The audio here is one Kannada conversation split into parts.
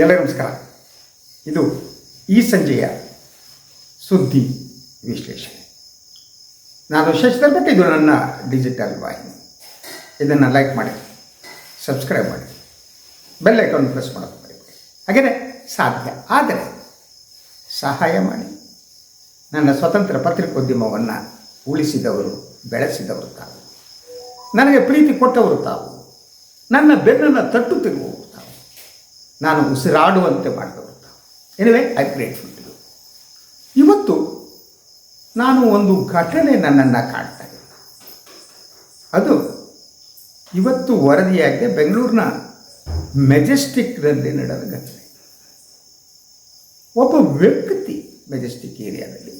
ಎಲ್ಲರಿಗೂ ನಮಸ್ಕಾರ. ಇದು ಈ ಸಂಜೆಯ ಸುದ್ದಿ ವಿಶ್ಲೇಷಣೆ. ನಾನು ಶಶಿಧರ್ ಭಟ್, ಇದು ನನ್ನ ಡಿಜಿಟಲ್ ವಾಹಿನಿ. ಇದನ್ನು ಲೈಕ್ ಮಾಡಿ ಸಬ್ಸ್ಕ್ರೈಬ್ ಮಾಡಿ ಬೆಲ್ ಐಕಾನ್ ಪ್ರೆಸ್ ಮಾಡೋದು ಹಾಗೆಯೇ ಸಾಧ್ಯ ಆದರೆ ಸಹಾಯ ಮಾಡಿ. ನನ್ನ ಸ್ವತಂತ್ರ ಪತ್ರಿಕೋದ್ಯಮವನ್ನು ಉಳಿಸಿದವರು, ಬೆಳೆಸಿದವರು ತಾವು. ನನಗೆ ಪ್ರೀತಿ ಕೊಟ್ಟವರು ತಾವು. ನನ್ನ ಬೆನ್ನನ್ನು ತಟ್ಟುತ್ತಿರುವವರು ನಾನು ಉಸಿರಾಡುವಂತೆ ಮಾಡಿದವಂತ ಎನಿವೆ ಐ ಗ್ರೇಟ್ಫುಲ್ ಟು ಇವತ್ತು ನಾನು ಒಂದು ಘಟನೆ ನನ್ನನ್ನು ಕಾಣ್ತಾ ಇಲ್ಲ. ಅದು ಇವತ್ತು ವರದಿಯಾಗಿದೆ ಬೆಂಗಳೂರಿನ ಮೆಜೆಸ್ಟಿಕ್ನಲ್ಲಿ ನಡೆದ ಘಟನೆ. ಒಬ್ಬ ವ್ಯಕ್ತಿ ಮೆಜೆಸ್ಟಿಕ್ ಏರಿಯಾದಲ್ಲಿ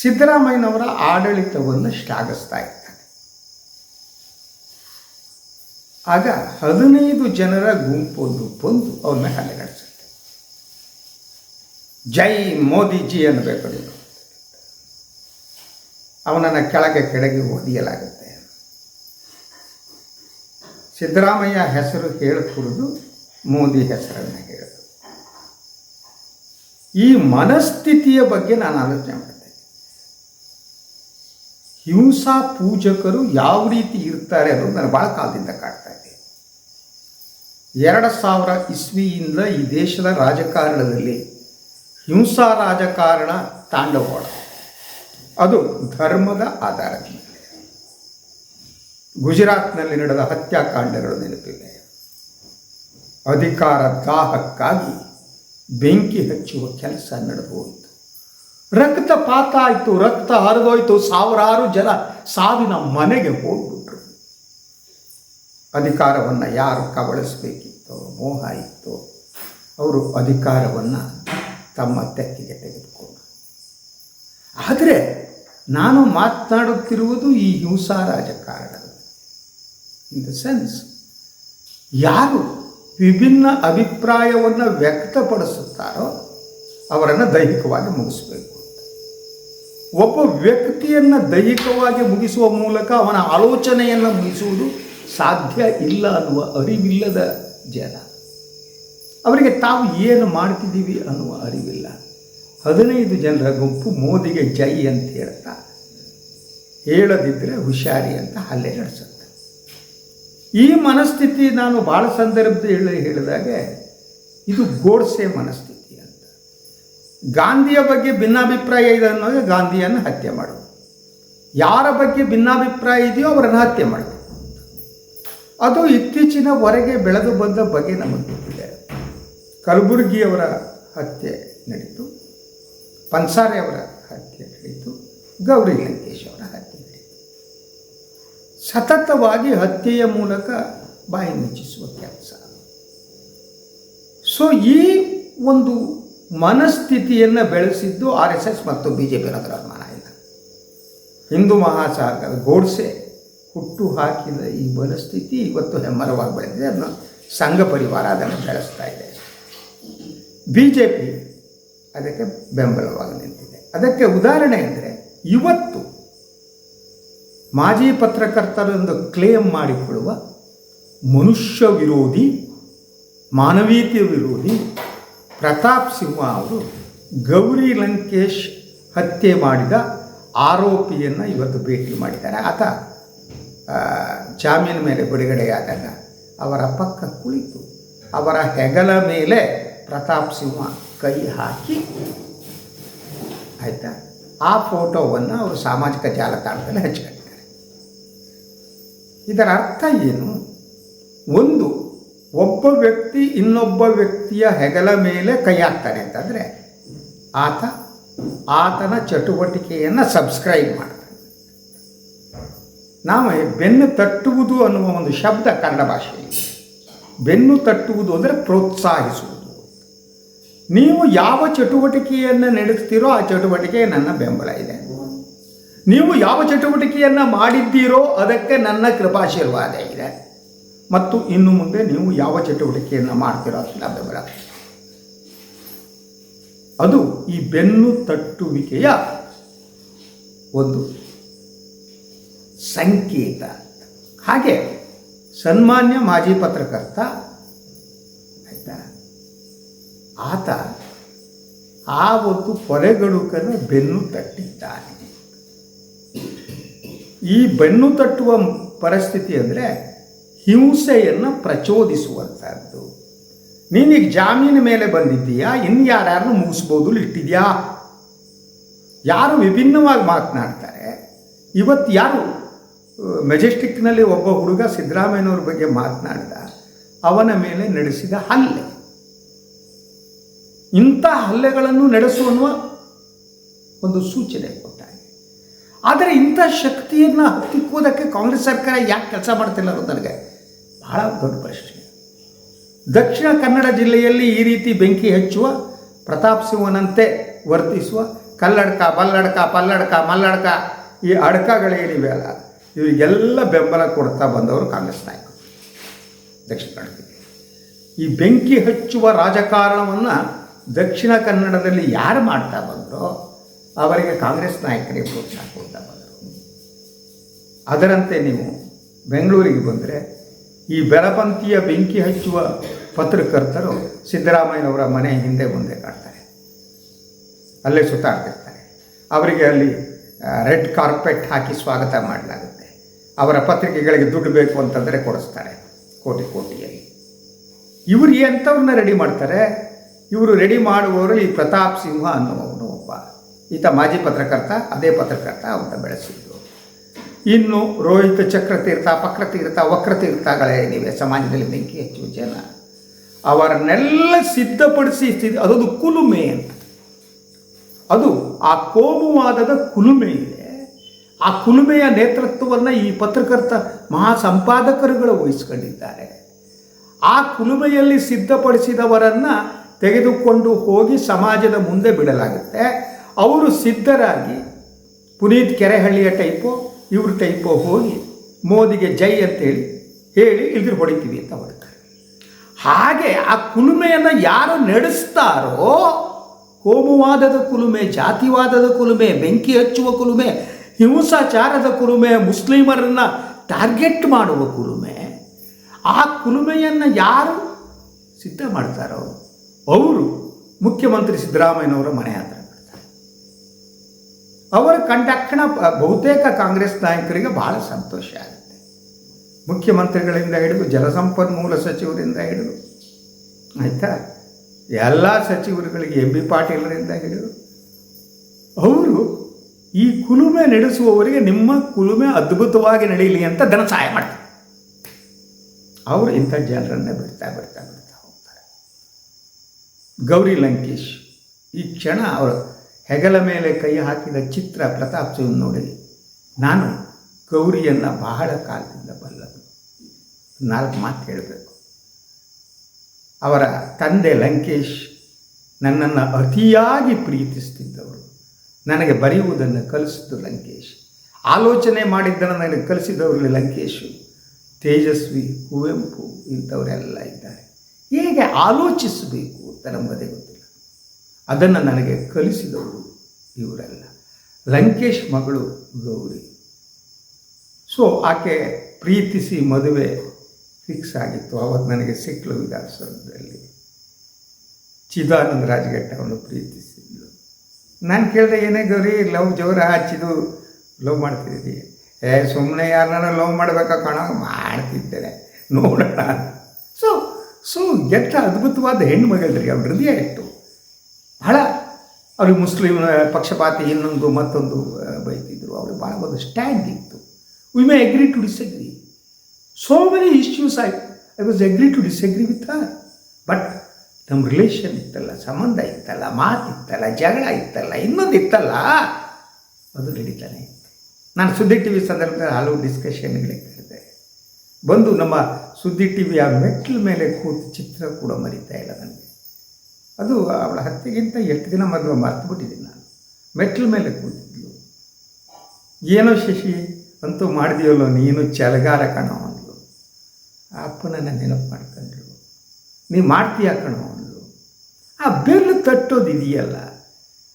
ಸಿದ್ದರಾಮಯ್ಯನವರ ಆಡಳಿತವನ್ನು ಶ್ಲಾಘಿಸ್ತಾ ಇದ್ದಾನೆ. ಆಗ ಹದಿನೈದು ಜನರ ಗುಂಪೊಂದು ಬಂದು ಅವನ್ನ ಮೇಲೆ ಹಲ್ಲೆ ನಡೆಸುತ್ತೆ. ಜೈ ಮೋದಿಜಿ ಅನ್ನಬೇಕು ನೀನು ಅವನನ್ನು ಕೆಳಗೆ ಕೆಳಗೆ ಒದಿಯಲಾಗುತ್ತೆ. ಸಿದ್ದರಾಮಯ್ಯ ಹೆಸರು ಹೇಳಿಕೊಡೋದು ಮೋದಿ ಹೆಸರನ್ನು ಹೇಳೋದು. ಈ ಮನಸ್ಥಿತಿಯ ಬಗ್ಗೆ ನಾನು ಆಲೋಚನೆ ಮಾಡ್ತೇನೆ ಹಿಂಸಾ ಪೂಜಕರು ಯಾವ ರೀತಿ ಇರ್ತಾರೆ ಅನ್ನೋದು ನಾನು ಭಾಳ ಕಾಲದಿಂದ ಕಾಡ್ತಾ ಇದೆ. ಎರಡು ಸಾವಿರ ಇಸ್ವಿಯಿಂದ ಈ ದೇಶದ ರಾಜಕಾರಣದಲ್ಲಿ ಹಿಂಸಾ ರಾಜಕಾರಣ ತಾಂಡವಾಡ ಅದು ಧರ್ಮದ ಆಧಾರದ ಮೇಲೆ. ಗುಜರಾತ್ನಲ್ಲಿ ನಡೆದ ಹತ್ಯಾಕಾಂಡಗಳು ನೆನಪಿವೆ. ಅಧಿಕಾರ ದಾಹಕ್ಕಾಗಿ ಬೆಂಕಿ ಹಚ್ಚುವ ಕೆಲಸ ನಡೆದು ರಕ್ತಪಾತ ಆಯಿತು, ರಕ್ತ ಹರಿದೋಯ್ತು, ಸಾವಿರಾರು ಜನ ಸಾವಿನ ಮನೆಗೆ ಹೋಗ್ಬಿಟ್ರು ಅಧಿಕಾರವನ್ನು ಯಾರು ಕಬಳಿಸ್ಬೇಕಿತ್ತೋ, ಮೋಹ ಇತ್ತೋ, ಅವರು ಅಧಿಕಾರವನ್ನು ತಮ್ಮ ತೆಕ್ಕಿಗೆ ತೆಗೆದುಕೊಂಡರು. ಆದರೆ ನಾನು ಮಾತನಾಡುತ್ತಿರುವುದು ಈ ಹಿಂಸಾ ರಾಜಕಾರಣದ ಇನ್ ದ ಸೆನ್ಸ್ ಯಾರು ವಿಭಿನ್ನ ಅಭಿಪ್ರಾಯವನ್ನು ವ್ಯಕ್ತಪಡಿಸುತ್ತಾರೋ ಅವರನ್ನು ದೈಹಿಕವಾಗಿ ಮುಗಿಸಬೇಕು ಒಬ್ಬ ವ್ಯಕ್ತಿಯನ್ನು ದೈಹಿಕವಾಗಿ ಮುಗಿಸುವ ಮೂಲಕ ಅವನ ಆಲೋಚನೆಯನ್ನು ಮುಗಿಸುವುದು ಸಾಧ್ಯ ಇಲ್ಲ ಅನ್ನುವ ಅರಿವಿಲ್ಲದ ಜನ. ಅವರಿಗೆ ತಾವು ಏನು ಮಾಡ್ತಿದ್ದೀವಿ ಅನ್ನುವ ಅರಿವಿಲ್ಲ. ಹದಿನೈದು ಜನರ ಗುಂಪು ಮೋದಿಗೆ ಜೈ ಅಂತ ಹೇಳ್ತಾ. ಹೇಳದಿದ್ದರೆ ಹುಷಾರಿ ಅಂತ ಹಲ್ಲೆ ನಡೆಸುತ್ತೆ. ಈ ಮನಸ್ಥಿತಿ ನಾನು ಭಾಳ ಸಂದರ್ಭದಲ್ಲಿ ಹೇಳಿದಾಗೆ ಇದು ಗೋಡ್ಸೆ ಮನಸ್ಥಿತಿ ಅಂತ. ಗಾಂಧಿಯ ಬಗ್ಗೆ ಭಿನ್ನಾಭಿಪ್ರಾಯ ಇದೆ ಅನ್ನೋದು ಗಾಂಧಿಯನ್ನು ಹತ್ಯೆ ಮಾಡೋದು ಯಾರ ಬಗ್ಗೆ ಭಿನ್ನಾಭಿಪ್ರಾಯ ಇದೆಯೋ ಅವರನ್ನು ಹತ್ಯೆ ಮಾಡಬೇಕು ಅದು ಇತ್ತೀಚಿನ ಹೊರಗೆ ಬೆಳೆದು ಬಂದ ಬಗ್ಗೆ ನಮಗೆ ಗೊತ್ತಿದೆ. ಕಲಬುರಗಿಯವರ ಹತ್ಯೆ ನಡೀತು. ಪನ್ಸಾರೆ ಅವರ ಹತ್ಯೆ ನಡೀತು. ಗೌರಿ ಲಂಕೇಶ್ ಅವರ ಹತ್ಯೆ ನಡೀತು. ಸತತವಾಗಿ ಹತ್ಯೆಯ ಮೂಲಕ ಬಾಯಿ ಮುಚ್ಚಿಸುವ ಕೆಲಸ. ಸೊ ಈ ಒಂದು ಮನಸ್ಥಿತಿಯನ್ನು ಬೆಳೆಸಿದ್ದು ಆರ್ ಎಸ್ ಎಸ್ ಮತ್ತು ಬಿ ಜೆ ಪಿ ಹಿಂದೂ ಮಹಾಸಾಗರ, ಗೋಡ್ಸೆ ಹುಟ್ಟು ಹಾಕಿದ ಈ ಮನಸ್ಥಿತಿ ಇವತ್ತು ಹೆಮ್ಮರವಾಗಿ ಬೆಳೆದಿದೆ ಅದನ್ನು ಸಂಘ ಪರಿವಾರ ಅದನ್ನು ಬೆಳೆಸ್ತಾ ಇದೆ. ಬಿ ಜೆ ಪಿ ಅದಕ್ಕೆ ಬೆಂಬಲವಾಗಿ ನಿಂತಿದೆ. ಅದಕ್ಕೆ ಉದಾಹರಣೆ ಅಂದರೆ ಇವತ್ತು ಮಾಜಿ ಪತ್ರಕರ್ತರೆಂದು ಕ್ಲೇಮ್ ಮಾಡಿಕೊಳ್ಳುವ ಮನುಷ್ಯ ವಿರೋಧಿ ಮಾನವೀಯತೆ ವಿರೋಧಿ ಪ್ರತಾಪ್ ಸಿಂಹ ಅವರು ಗೌರಿ ಲಂಕೇಶ್ ಹತ್ಯೆ ಮಾಡಿದ ಆರೋಪಿಯನ್ನು ಇವತ್ತು ಭೇಟಿ ಮಾಡಿದ್ದಾರೆ. ಆತ ಜಾಮೀನು ಮೇಲೆ ಬಿಡುಗಡೆಯಾದಾಗ ಅವರ ಪಕ್ಕ ಕುಳಿತು ಅವರ ಹೆಗಲ ಮೇಲೆ ಪ್ರತಾಪ್ ಸಿಂಹ ಕೈ ಹಾಕಿ. ಆಯಿತಾ? ಆ ಫೋಟೋವನ್ನು ಅವರು ಸಾಮಾಜಿಕ ಜಾಲತಾಣದಲ್ಲಿ ಹಚ್ಚಿಕೊಂಡಿದ್ದಾರೆ ಇದರ ಅರ್ಥ ಏನು? ಒಂದು, ಒಬ್ಬ ವ್ಯಕ್ತಿ ಇನ್ನೊಬ್ಬ ವ್ಯಕ್ತಿಯ ಹೆಗಲ ಮೇಲೆ ಕೈ ಹಾಕ್ತಾನೆ ಅಂತಂದರೆ ಆತ, ಆತನ ಚಟುವಟಿಕೆಯನ್ನು ಸಬ್ಸ್ಕ್ರೈಬ್ ಮಾಡ್ತಾನೆ. ನಾವು ಬೆನ್ನು ತಟ್ಟುವುದು ಅನ್ನುವ ಒಂದು ಶಬ್ದ ಕನ್ನಡ ಭಾಷೆಯಲ್ಲಿ. ಬೆನ್ನು ತಟ್ಟುವುದು ಅಂದರೆ ಪ್ರೋತ್ಸಾಹಿಸುವುದು. ನೀವು ಯಾವ ಚಟುವಟಿಕೆಯನ್ನು ನಡೆಸ್ತೀರೋ ಆ ಚಟುವಟಿಕೆ ನನ್ನ ಬೆಂಬಲ ಇದೆ. ನೀವು ಯಾವ ಚಟುವಟಿಕೆಯನ್ನು ಮಾಡಿದ್ದೀರೋ ಅದಕ್ಕೆ ನನ್ನ ಕೃಪಾಶೀರ್ವಾದ ಇದೆ. ಮತ್ತು ಇನ್ನು ಮುಂದೆ ನೀವು ಯಾವ ಚಟುವಟಿಕೆಯನ್ನು ಮಾಡ್ತೀರೋ ಅದನ್ನ ಬೆಂಬಲ ಅದು ಈ ಬೆನ್ನು ತಟ್ಟುವಿಕೆಯ ಒಂದು ಸಂಕೇತ. ಹಾಗೆ ಸನ್ಮಾನ್ಯ ಮಾಜಿ ಪತ್ರಕರ್ತ ಆಯಿತಾ? ಆತ ಆ ಒಂದು ಕೊಲೆಗಡುಕನ ಬೆನ್ನು ತಟ್ಟಿದ್ದಾನೆ. ಈ ಬೆನ್ನು ತಟ್ಟುವ ಪರಿಸ್ಥಿತಿ ಅಂದರೆ ಹಿಂಸೆಯನ್ನು ಪ್ರಚೋದಿಸುವಂಥದ್ದು ನೀನೀಗ ಜಾಮೀನು ಮೇಲೆ ಬಂದಿದ್ದೀಯಾ? ಇನ್ನು ಯಾರ್ಯಾರನ್ನು ಮುಗಿಸ್ಬೋದು ಇಟ್ಟಿದ್ಯಾ? ಯಾರು ವಿಭಿನ್ನವಾಗಿ ಮಾತನಾಡ್ತಾರೆ? ಇವತ್ತು ಯಾರು ಮೆಜೆಸ್ಟಿಕ್ನಲ್ಲಿ ಒಬ್ಬ ಹುಡುಗ ಸಿದ್ದರಾಮಯ್ಯನವ್ರ ಬಗ್ಗೆ ಮಾತನಾಡಿದ, ಅವನ ಮೇಲೆ ನಡೆಸಿದ ಹಲ್ಲೆ. ಇಂಥ ಹಲ್ಲೆಗಳನ್ನು ನಡೆಸುವನ್ನುವ ಒಂದು ಸೂಚನೆ ಕೊಟ್ಟಾಗಿ. ಆದರೆ ಇಂಥ ಶಕ್ತಿಯನ್ನು ಹತ್ತಿಕ್ಕುವುದಕ್ಕೆ ಕಾಂಗ್ರೆಸ್ ಸರ್ಕಾರ ಯಾಕೆ ಕೆಲಸ ಮಾಡ್ತಿಲ್ಲ ಅನ್ನೋದು ನನಗೆ ಬಹಳ ದೊಡ್ಡ ಪ್ರಶ್ನೆ. ದಕ್ಷಿಣ ಕನ್ನಡ ಜಿಲ್ಲೆಯಲ್ಲಿ ಈ ರೀತಿ ಬೆಂಕಿ ಹಚ್ಚುವ, ಪ್ರತಾಪ್ ಸಿಂಹನಂತೆ ವರ್ತಿಸುವ ಕಲ್ಲಡ್ಕ, ಬಲ್ಲಡ್ಕ, ಪಲ್ಲಡ್ಕ, ಮಲ್ಲಡ್ಕ ಈ ಅಡಕಗಳೇನಿವೆ ಅಲ್ಲ ಇವರಿಗೆಲ್ಲ ಬೆಂಬಲ ಕೊಡ್ತಾ ಬಂದವರು ಕಾಂಗ್ರೆಸ್ ನಾಯಕರು. ದಕ್ಷಿಣ ಕನ್ನಡದಲ್ಲಿ ಈ ಬೆಂಕಿ ಹಚ್ಚುವ ರಾಜಕಾರಣವನ್ನು ದಕ್ಷಿಣ ಕನ್ನಡದಲ್ಲಿ ಯಾರು ಮಾಡ್ತಾ ಬಂದರೋ ಅವರಿಗೆ ಕಾಂಗ್ರೆಸ್ ನಾಯಕರಿಗೆ ಪ್ರೋತ್ಸಾಹ ಕೊಡ್ತಾ ಬಂದರು. ಅದರಂತೆ ನೀವು ಬೆಂಗಳೂರಿಗೆ ಬಂದರೆ ಈ ಬೆಳಪಂಥಿಯ ಬೆಂಕಿ ಹಚ್ಚುವ ಪತ್ರಕರ್ತರು ಸಿದ್ದರಾಮಯ್ಯನವರ ಮನೆ ಹಿಂದೆ ಮುಂದೆ ಕಾಡ್ತಾರೆ ಅಲ್ಲೇ ಸುತ್ತಾಡ್ತಿರ್ತಾರೆ. ಅವರಿಗೆ ಅಲ್ಲಿ ರೆಡ್ ಕಾರ್ಪೆಟ್ ಹಾಕಿ ಸ್ವಾಗತ ಮಾಡಲಾಗುತ್ತೆ. ಅವರ ಪತ್ರಿಕೆಗಳಿಗೆ ದುಡ್ಡು ಬೇಕು ಅಂತಂದರೆ ಕೊಡಿಸ್ತಾರೆ, ಕೋಟಿ ಕೋಟಿಯಲ್ಲಿ. ಇವರು ಎಂಥವ್ರನ್ನ ರೆಡಿ ಮಾಡ್ತಾರೆ? ಇವರು ರೆಡಿ ಮಾಡುವವರು ಈ ಪ್ರತಾಪ್ ಸಿಂಹ ಅನ್ನುವವನು ಒಬ್ಬ. ಈತ ಮಾಜಿ ಪತ್ರಕರ್ತ, ಅದೇ ಪತ್ರಕರ್ತ ಅವನ್ನ ಬೆಳೆಸಿದ್ದು. ಇನ್ನು ರೋಹಿತ ಚಕ್ರತೀರ್ಥ ಪಕ್ರತೀರ್ಥ ವಕ್ರತೀರ್ಥಗಳೇನಿವೆ ಸಮಾಜದಲ್ಲಿ ಬೆಂಕಿ ಹೆಚ್ಚು ಜನ. ಅವರನ್ನೆಲ್ಲ ಸಿದ್ಧಪಡಿಸಿ ಸಿದ್ಧ- ಅದೊಂದು ಕುಲುಮೆ ಅಂತ. ಅದು ಆ ಕೋಮುವಾದದ ಕುಲುಮೆ ಇದೆ ಆ ಕುಲುಮೆಯ ನೇತೃತ್ವವನ್ನು ಈ ಪತ್ರಕರ್ತ ಮಹಾ ಸಂಪಾದಕರುಗಳು ವಹಿಸ್ಕೊಂಡಿದ್ದಾರೆ. ಆ ಕುಲುಮೆಯಲ್ಲಿ ಸಿದ್ಧಪಡಿಸಿದವರನ್ನು ತೆಗೆದುಕೊಂಡು ಹೋಗಿ ಸಮಾಜದ ಮುಂದೆ ಬಿಡಲಾಗುತ್ತೆ. ಅವರು ಸಿದ್ಧರಾಗಿ ಪುನೀತ್ ಕೆರೆಹಳ್ಳಿಯ ಟೈಪೋ, ಇವ್ರ ಟೈಪೋ ಹೋಗಿ ಮೋದಿಗೆ ಜೈ ಅಂತೇಳಿ ಹೇಳಿ ಇಲ್ದಿರು ಹೊಡಿತೀವಿ ಅಂತ ಹೊಡಿತಾರೆ ಹಾಗೆ ಆ ಕುಲುಮೆಯನ್ನು ಯಾರು ನಡೆಸ್ತಾರೋ, ಕೋಮುವಾದದ ಕುಲುಮೆ, ಜಾತಿವಾದದ ಕುಲುಮೆ, ಬೆಂಕಿ ಹಚ್ಚುವ ಕುಲುಮೆ ಹಿಂಸಾಚಾರದ ಕುಲುಮೆ, ಮುಸ್ಲಿಮರನ್ನು ಟಾರ್ಗೆಟ್ ಮಾಡುವ ಕುರುಮೆ ಆ ಕುಲುಮೆಯನ್ನು ಯಾರು ಸಿದ್ಧ ಮಾಡ್ತಾರೋ ಅವರು ಮುಖ್ಯಮಂತ್ರಿ ಸಿದ್ದರಾಮಯ್ಯನವರ ಮನೆ ಹತ್ರ ಅವರ ಕಂಡಕ್ಷಣ ಬಹುತೇಕ ಕಾಂಗ್ರೆಸ್ ನಾಯಕರಿಗೆ ಬಹಳ ಸಂತೋಷ ಆಗುತ್ತೆ. ಮುಖ್ಯಮಂತ್ರಿಗಳಿಂದ ಹಿಡಿದು, ಜಲಸಂಪನ್ಮೂಲ ಸಚಿವರಿಂದ ಹಿಡಿದು, ಆಯಿತಾ? ಎಲ್ಲ ಸಚಿವರುಗಳಿಗೆ ಎಂ ಬಿ ಪಾಟೀಲರಿಂದ ಹಿಡಿದು, ಅವರು ಈ ಕುಲುಮೆ ನಡೆಸುವವರಿಗೆ ನಿಮ್ಮ ಕುಲುಮೆ ಅದ್ಭುತವಾಗಿ ನಡೆಯಲಿ ಅಂತ ಧನ ಸಹಾಯ ಮಾಡ್ತಾರೆ. ಅವರು ಇಂಥ ಜನರನ್ನೇ ಬಿಡ್ತಾ ಬಿಡ್ತಾ ಬಿಡ್ತಾ ಹೋಗ್ತಾರೆ. ಗೌರಿ ಲಂಕೇಶ್, ಈ ಕ್ಷಣ ಅವರು ಹೆಗಲ ಮೇಲೆ ಕೈ ಹಾಕಿದ ಚಿತ್ರ ಪ್ರತಾಪ್ ಸಿಂಗ್ ನೋಡಿ ನಾನು ಗೌರಿಯನ್ನು ಬಹಳ ಕಾಲದಿಂದ ಬಲ್ಲದು. ನಾಲ್ಕು ಮಾತು ಹೇಳಬೇಕು. ಅವರ ತಂದೆ ಲಂಕೇಶ್ ನನ್ನನ್ನು ಅತಿಯಾಗಿ ಪ್ರೀತಿಸ್ತಿದ್ದವರು. ನನಗೆ ಬರೆಯುವುದನ್ನು ಕಲಿಸಿತು ಲಂಕೇಶ್. ಆಲೋಚನೆ ಮಾಡಿದ್ದನ್ನು ನನಗೆ ಕಲಿಸಿದವರಲ್ಲಿ ಲಂಕೇಶು. ತೇಜಸ್ವಿ, ಕುವೆಂಪು ಇಂಥವರೆಲ್ಲ ಇದ್ದಾರೆ. ಹೇಗೆ ಆಲೋಚಿಸಬೇಕು ಅಂತ ನಮ್ಮದೇ ಗೊತ್ತಿಲ್ಲ. ಅದನ್ನು ನನಗೆ ಕಲಿಸಿದವರು ಇವರೆಲ್ಲ. ಲಂಕೇಶ್ ಮಗಳು ಗೌರಿ. ಸೊ ಆಕೆ ಪ್ರೀತಿಸಿ ಮದುವೆ ಫಿಕ್ಸ್ ಆಗಿತ್ತು. ಅವತ್ತು ನನಗೆ ಸಿಕ್ಕಲು ವಿಧಾನಸೌಧದಲ್ಲಿ. ಚಿದಾನಂದ ರಾಜಘಟ್ಟವನ್ನು ಪ್ರೀತಿಸಿ. ನಾನು ಕೇಳಿದೆ, ಏನೇ ಗೌರಿ ಲವ್ ಜೋರ ಹಚ್ಚಿದು ಲವ್ ಮಾಡ್ತಿದ್ದೀವಿ ಏ ಸುಮ್ಮನೆ ಯಾರನ್ನ ಲವ್ ಮಾಡಬೇಕಾ ಕಣೋ ಮಾಡ್ತಿದ್ದೇನೆ ನೋಡೋಣ. ಸೊ ಸೊ ಎಂಥ ಅದ್ಭುತವಾದ ಹೆಣ್ಣು ಮಗಳ್ರಿ ಅವ್ರ ಹೃದಯ ಇಟ್ಟು ಬಹಳ ಅವ್ರಿಗೆ ಮುಸ್ಲಿಮ್ ಪಕ್ಷಪಾತಿ, ಇನ್ನೊಂದು, ಮತ್ತೊಂದು ಬೈತಿದ್ರು. ಅವ್ರಿಗೆ ಭಾಳ ಒಂದು ಸ್ಟ್ಯಾಂಡ್ ಇತ್ತು. We may agree to disagree so many issues I I was agree to disagree with but ನಮ್ಮ ರಿಲೇಷನ್ ಇತ್ತಲ್ಲ, ಸಂಬಂಧ ಇತ್ತಲ್ಲ, ಮಾತಿತ್ತಲ್ಲ, ಜಗಳ ಇತ್ತಲ್ಲ, ಇನ್ನೊಂದು ಇತ್ತಲ್ಲ, ಅದು ನಡೀತಾನೆ ನಾನು ಸುದ್ದಿ ಟಿ ವಿ ಸಂದರ್ಭದಲ್ಲಿ ಹಲವು ಡಿಸ್ಕಷನ್ಗಳಿಗೆ ಕೇಳಿದೆ ಬಂದು ನಮ್ಮ ಸುದ್ದಿ ಟಿ ಆ ಮೆಟ್ಲ ಮೇಲೆ ಕೂತು ಚಿತ್ರ ಕೂಡ ಮರಿತಾ ಇಲ್ಲ ನನಗೆ. ಅದು ಅವಳ ಹತ್ಯೆಗಿಂತ ಎಷ್ಟು ದಿನ ಮೊದಲು ಮರ್ತು ಬಿಟ್ಟಿದ್ದೀನಿ ನಾನು. ಮೆಟ್ಲ ಮೇಲೆ ಕೂತಿದ್ಲು. ಏನೋ ಶಶಿ, ಅಂತೂ ಮಾಡಿದೆಯಲ್ಲೋ, ನೀನು ಚಲಗಾರ ಕಣೋ ಅಂದ್ಲು. ಆ ಅಪ್ಪನನ್ನು ನೆನಪು ಮಾಡ್ಕೊಂಡ್ರು ನೀ ಮಾಡ್ತೀಯ ಕಣೋ ಆ ಬೆನ್ನು ತಟ್ಟೋದು ಇದೆಯಲ್ಲ?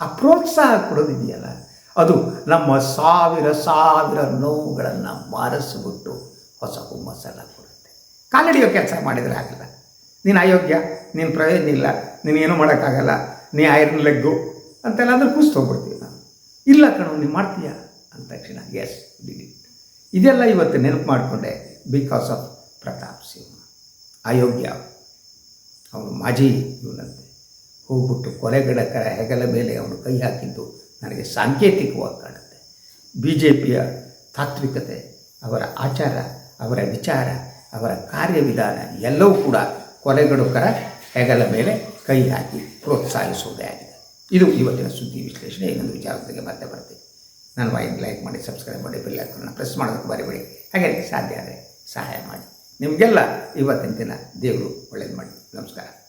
ಆ ಪ್ರೋತ್ಸಾಹ ಕೊಡೋದಿದೆಯಲ್ಲ ಅದು ನಮ್ಮ ಸಾವಿರ ಸಾವಿರ ನೋವುಗಳನ್ನು ಮಾರಿಸ್ಬಿಟ್ಟು ಹೊಸ ಹುಮ್ಮಸ್ಸನ್ನು ಕೊಡುತ್ತೆ. ಕಾಲಡಿಯೋ ಕೆಲಸ ಮಾಡಿದರೆ ಆಗಲ್ಲ. ನೀನು ಅಯೋಗ್ಯ, ನೀನು ಪ್ರಯೋಜನ ಇಲ್ಲ ನೀನೇನು ಮಾಡೋಕ್ಕಾಗಲ್ಲ, ನೀ ಐರನ್ ಲೆಗ್ಗು ಅಂತೆಲ್ಲ ಅಂದ್ರೆ ಕೂಸ್ತೋಗ್ಬಿಡ್ತೀವಿ ನಾವು. ಇಲ್ಲ ಕಣೋ, ನೀನು ಮಾಡ್ತೀಯಾ? ಅಂದ ತಕ್ಷಣ ಎಸ್ ಡಿಡಿ ಇದೆಲ್ಲ ಇವತ್ತು ನೆನಪು ಮಾಡಿಕೊಂಡೆ ಬಿಕಾಸ್ ಆಫ್ ಪ್ರತಾಪ್ ಸಿಂಹ. ಅಯೋಗ್ಯ. ಅವನು ಮಾಜಿ ಇವನಂತೆ. ಹೋಗ್ಬಿಟ್ಟು ಕೊಲೆಗಡಕರ ಹೆಗಲ ಮೇಲೆ ಅವನು ಕೈ ಹಾಕಿದ್ದು ನನಗೆ ಸಾಂಕೇತಿಕವಾಗಿ ಕಾಣುತ್ತೆ. ಬಿ ಜೆ ಪಿಯ ತಾತ್ವಿಕತೆ, ಅವರ ಆಚಾರ, ಅವರ ವಿಚಾರ, ಅವರ ಕಾರ್ಯವಿಧಾನ ಎಲ್ಲವೂ ಕೂಡ ಕೊಲೆಗಡುಕರ ಹೆಗಲ ಮೇಲೆ ಕೈ ಹಾಕಿ ಪ್ರೋತ್ಸಾಹಿಸುವುದೇ ಆಗಿದೆ. ಇದು ಇವತ್ತಿನ ಸುದ್ದಿ ವಿಶ್ಲೇಷಣೆ. ಇನ್ನೊಂದು ವಿಚಾರದೊಂದಿಗೆ ಮತ್ತೆ ಬರ್ತೀನಿ. ನಾನು ವಾಯಿಗೆ ಲೈಕ್ ಮಾಡಿ ಸಬ್ಸ್ಕ್ರೈಬ್ ಮಾಡಿ ಬೆಲ್ ಹಾಕೋಣ ಪ್ರೆಸ್ ಮಾಡೋದಕ್ಕೆ ಬರಿಬೇಡಿ ಹಾಗೆ ಸಾಧ್ಯ ಆದರೆ ಸಹಾಯ ಮಾಡಿ. ನಿಮಗೆಲ್ಲ ಇವತ್ತಿನ ದಿನ ದೇವರು ಒಳ್ಳೇದು ಮಾಡಿ. ನಮಸ್ಕಾರ.